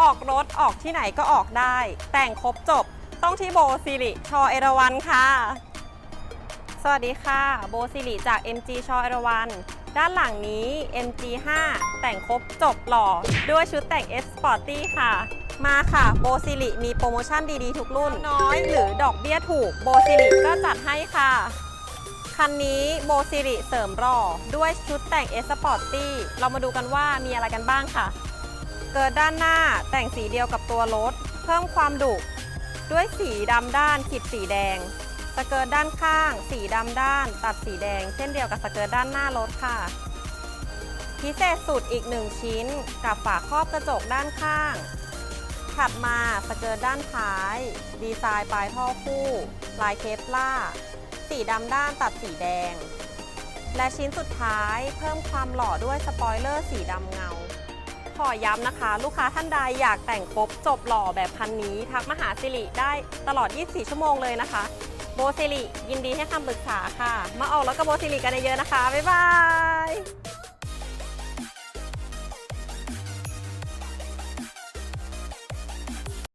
ออกรถออกที่ไหนก็ออกได้ แต่งครบจบต้องที่โบซิริชอเอราวันค่ะ สวัสดีค่ะ โบซิริจาก MG ชอเอราวันด้านหลังนี้ MG 5 แต่งครบจบหล่อ ด้วยชุดแต่ง S Sporty ค่ะ มาค่ะโบซิริมีโปรโมชั่นดีๆ ทุกรุ่น น้อยหรือดอกเบี้ยถูกโบซิริก็จัดให้ค่ะ คันนี้โบซิริเสริมหล่อด้วยชุดแต่ง S Sporty เรามาดูกันว่ามีอะไรกันบ้างค่ะ เกิดด้านหน้าแต่งสีเดียวกับตัวรถ เพิ่มความดุด้วยสีดำด้านขีดสีแดง สเกิร์ตด้านข้าง สีดำด้าน ตัดสีแดง เช่นเดียวกับสเกิร์ตด้านหน้ารถค่ะ พิเศษสุดอีกหนึ่งชิ้น กับฝาครอบกระจกด้านข้าง ถัดมาสเกิร์ตด้านท้าย ดีไซน์ปลายท่อคู่ ลายเคปล่า สีดำด้านตัดสีแดง และชิ้นสุดท้ายเพิ่มความหล่อด้วยสปอยเลอร์สีดำเงา ขอย้ำนะคะ ลูกค้าท่านใดอยากแต่งครบจบหล่อแบบพันนี้ ทักมาหาสิริได้ตลอด 24 ชั่วโมงเลยนะคะ โบสิริยินดีให้คำปรึกษาค่ะ มาออกแล้วก็โบสิริกันเยอะๆนะคะ บ๊ายบาย